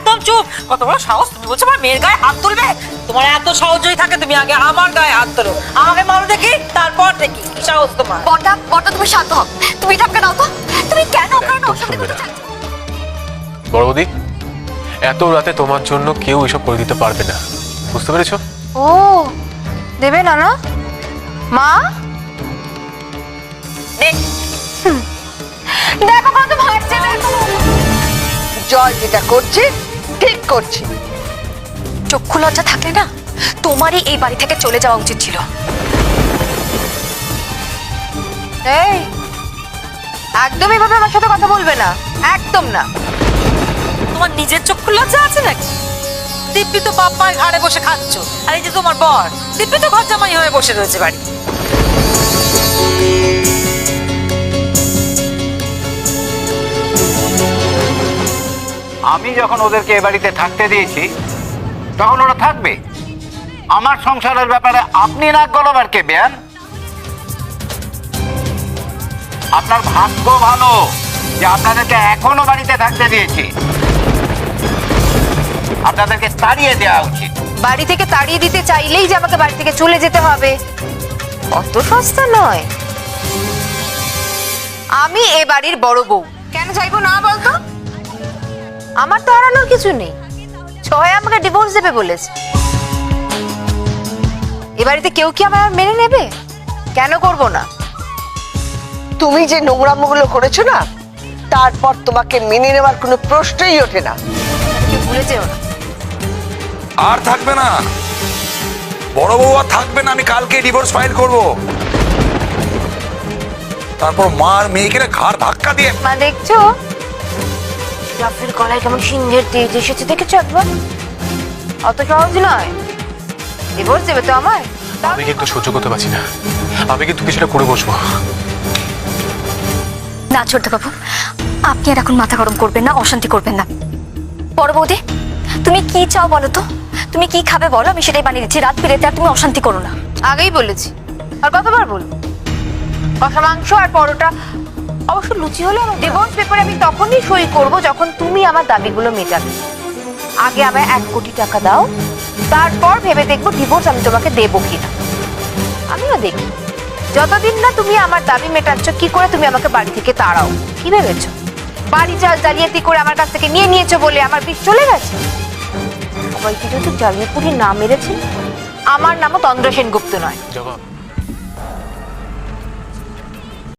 একদম চুপ। কত বড় সাহস তুমি বলছো আমার মেয়ের গায়ে হাত তুলবে? তোমার এত সহজই থাকে তুমি আগে আমার গায়ে হাত তোলো। আমাকে মারো দেখি তারপর দেখি। কি সাহস তোমার? বটা বটা তুমি শান্ত হও। তুমি ঠাপকে দাও তো। তুমি কেন কারণ ওর সঙ্গে কথা চাচ্ছো? এত রাতে তোমার জন্য কেউ এসব করে দিতে পারবে না। বুঝতে পেরেছ? ও দেবে না না? মা? দেখো কত ভাসছে দেখো। জয় যেটা করছিস ঠিক করছি। চক্ষু লজ্জা থাকলে না তোমারই এই বাড়ি থেকে চলে যাওয়া উচিত ছিল। এই একদম এভাবে আমার সাথে কথা বলবে না একদম না। তোমার নিজের চক্ষু লজ্জা আছে নাকি? দিব্যি তো বাপ মায়ের ঘাড়ে বসে খাচ্ছ আর এই যে তোমার বর দিব্যি তো ঘর জামাই হয়ে বসে রয়েছে বাড়ি আমি যখন ওদেরকে এ বাড়িতে থাকতে দিয়েছি, তখন ওরা থাকবে। আমার সংসারের ব্যাপারে আপনি নাক গলাবার কে, বেয়ান? আপনার ভাগ্য ভালো যে আপনাদেরকে এখনও বাড়িতে থাকতে দিয়েছি। আপনাদেরকে তাড়িয়ে দেওয়া উচিত। বাড়ি থেকে তাড়িয়ে দিতে চাইলেই যে আমাকে বাড়ি থেকে চলে যেতে হবে। অত সস্তা নয়। আমি এ বাড়ির বড় বউ। কেন চাইব না বলতো? আমার তো হারানোর কিছু নেই। ছয় আমাকে ডিভোর্স দেবে বলেছে। এ বাড়িতে কেউ কি আমার আর মেনে নেবে? কেন করব না? তুমি যে নোংরামোগুলো করেছ না তারপর তোমাকে মেনে নেওয়ার কোনো প্রশ্নই ওঠে না। ভুলে যেও না। আর থাকবে না। বড় বউ আর থাকবে না আমি কালকে ডিভোর্স ফাইল করব। তারপর মার মেয়েকে ঘাড় ধাক্কা দিয়ে মা দেখছ? জাফরের গলায় কেমন সিংহের তেজ এসেছে দেখেছ একবার? অত সহজ নয়। ডিভোর্স দেবে তো আমায়। আমি কিন্তু সহ্য করতে পারছি না। আমি কিন্তু কিছুটা করে বসবো। না ছোট্ট বাবু আপনি আর এখন মাথা গরম করবেন না অশান্তি করবেন না। বড় বৌদি তুমি কি চাও বলো তো? তুমি কি খাবে বলো? আমি সেটাই বানিয়ে দিচ্ছি রাত বিরেতে আর তুমি অশান্তি করো না। আগেই বলেছি। আর কতবার বলব? কষা মাংস আর পরোটা অবশ্য লুচি হলে আমার ডিভোর্স পেপারে আমি তখনই সই করব যখন তুমি আমার দাবিগুলো মেটাবে। আগে আমায় এক কোটি টাকা দাও, তারপর ভেবে দেখব ডিভোর্স আমি তোমাকে দেবো কিনা। আমিও দেখি। যতদিন না তুমি আমার দাবি মেটাচ্ছ, কি করে তুমি আমাকে বাড়ি থেকে তাড়াও? কি ভেবেছো? বাড়ি চাল জালিয়াতি করে আমার কাছ থেকে নিয়ে নিয়েছো বলে আমার বিষ চলে গেছে? সবাইকে যদি জালিয়াপুরি না মেরেছে, আমার নামও তন্দ্র সেনগুপ্ত নয়। জবাব।